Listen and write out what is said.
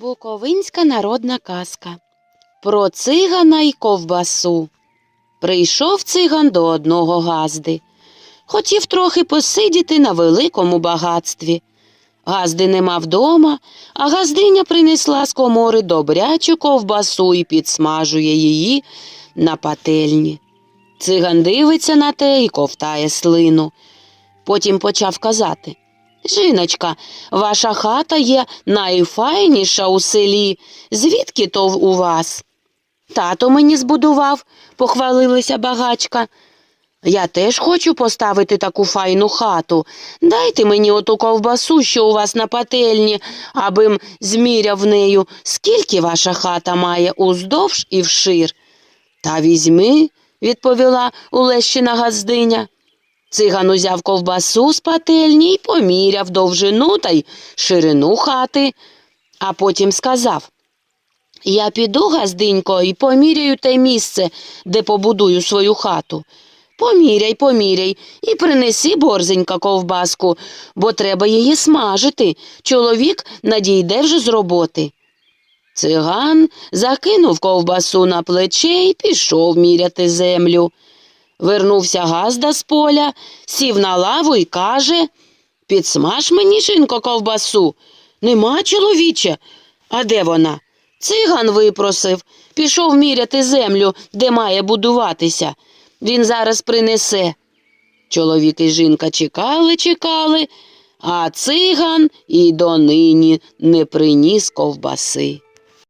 Буковинська народна казка Про цигана й ковбасу. Прийшов циган до одного газди. Хотів трохи посидіти на великому багатстві. Газди нема вдома, а газдиня принесла з комори добрячу ковбасу і підсмажує її на пательні. Циган дивиться на те і ковтає слину. Потім почав казати Жіночка, ваша хата є найфайніша у селі. Звідки то у вас? Тато мені збудував, похвалилася багачка. Я теж хочу поставити таку файну хату. Дайте мені оту ковбасу, що у вас на пательні, абим зміряв нею, скільки ваша хата має уздовж і вшир. Та візьми, відповіла Улещина газдиня. Циган узяв ковбасу з пательні й поміряв довжину та й ширину хати, а потім сказав Я піду, газдинько, і поміряю те місце, де побудую свою хату. Поміряй, поміряй, і принеси борзенька ковбаску, бо треба її смажити. Чоловік надійде вже з роботи. Циган закинув ковбасу на плече і пішов міряти землю. Вернувся газда з поля, сів на лаву і каже Підсмаж мені, жінко, ковбасу. Нема, чоловіче. А де вона? Циган випросив, пішов міряти землю, де має будуватися. Він зараз принесе. Чоловік і жінка чекали, чекали, а циган і донині не приніс ковбаси.